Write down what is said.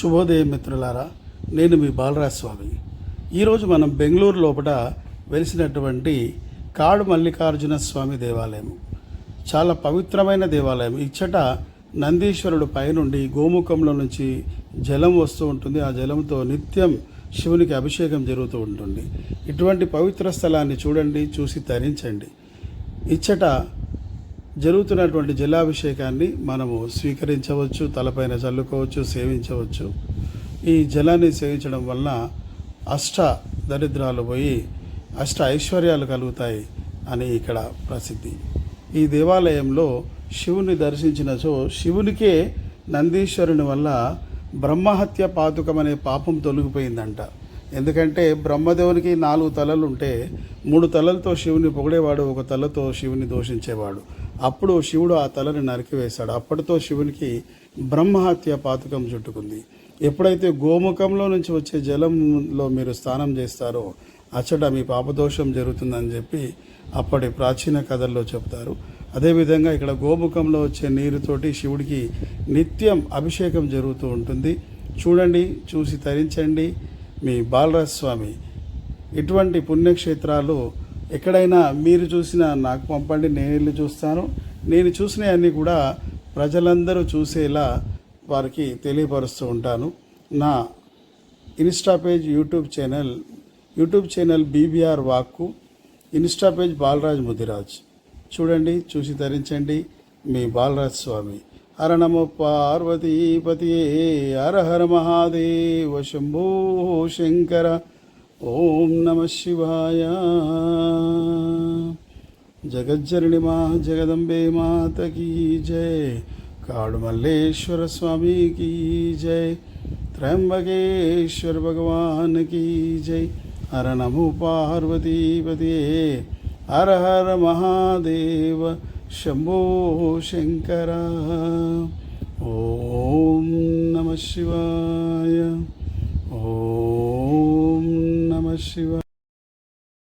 శుభోదయం మిత్రులారా నేను మీ బాలరాజస్వామి. ఈరోజు మనం బెంగళూరు లోపల వెలిసినటువంటి కాడు మల్లికార్జున స్వామి దేవాలయం. చాలా పవిత్రమైన దేవాలయం. ఇచ్చట నందీశ్వరుడు పైనుండి గోముఖంలో నుంచి జలం వస్తూ ఉంటుంది. ఆ జలంతో నిత్యం శివునికి అభిషేకం జరుగుతూ ఉంటుంది. ఇటువంటి పవిత్ర స్థలాన్ని చూడండి చూసి తరించండి ఇచ్చట జరుగుతున్నటువంటి జలాభిషేకాన్ని మనము స్వీకరించవచ్చు తలపైన చల్లుకోవచ్చు సేవించవచ్చు. ఈ జలాన్ని సేవించడం వలన అష్ట దరిద్రాలు పోయి అష్ట ఐశ్వర్యాలు కలుగుతాయి అని ఇక్కడ ప్రసిద్ధి. ఈ దేవాలయంలో శివుని దర్శించినచో శివునికే నందీశ్వరుని వల్ల బ్రహ్మహత్య పాతుకం అనే పాపం తొలగిపోయిందంట. ఎందుకంటే బ్రహ్మదేవునికి నాలుగు తలలు ఉంటే మూడు తలలతో శివుని పొగిడేవాడు ఒక తలతో శివుని దోషించేవాడు. అప్పుడు శివుడు ఆ తలని నరికివేశాడు అప్పటితో శివునికి బ్రహ్మహత్య పాతకం చుట్టుకుంది. ఎప్పుడైతే గోముఖంలో నుంచి వచ్చే జలంలో మీరు స్నానం చేస్తారో అచ్చట మీ పాపదోషం జరుగుతుందని చెప్పి అప్పటి ప్రాచీన కథల్లో చెప్తారు. అదేవిధంగా ఇక్కడ గోముఖంలో వచ్చే నీరుతోటి శివుడికి నిత్యం అభిషేకం జరుగుతూ ఉంటుంది. చూడండి చూసి తరించండి మీ బాలరాజస్వామి. ఇటువంటి పుణ్యక్షేత్రాలు ఎక్కడైనా మీరు చూసిన నాకు పంపండి నేను వెళ్ళి చూస్తాను. నేను చూసినవన్నీ కూడా ప్రజలందరూ చూసేలా వారికి తెలియపరుస్తూ ఉంటాను. నా insta page YouTube channel YouTube channel BBR వాక్కు ఇన్స్టా పేజ్ బాలరాజ్ ముదిరాజ్ చూడండి చూసి ధరించండి మీ బాలరాజ్ స్వామి. హర నమ పార్వతీపతి హర హర మహాదేవ శంభో శంకర. ओम नमः शिवाय। जगज्जरणी माँ, जगदम्बे माता की जय। काड़मल्लेश्वर स्वामी की जय। त्रयंबकेश्वर भगवान की जय। हर नमो पार्वती हर हर Mahadev, Shambho Shankara. Let's see what.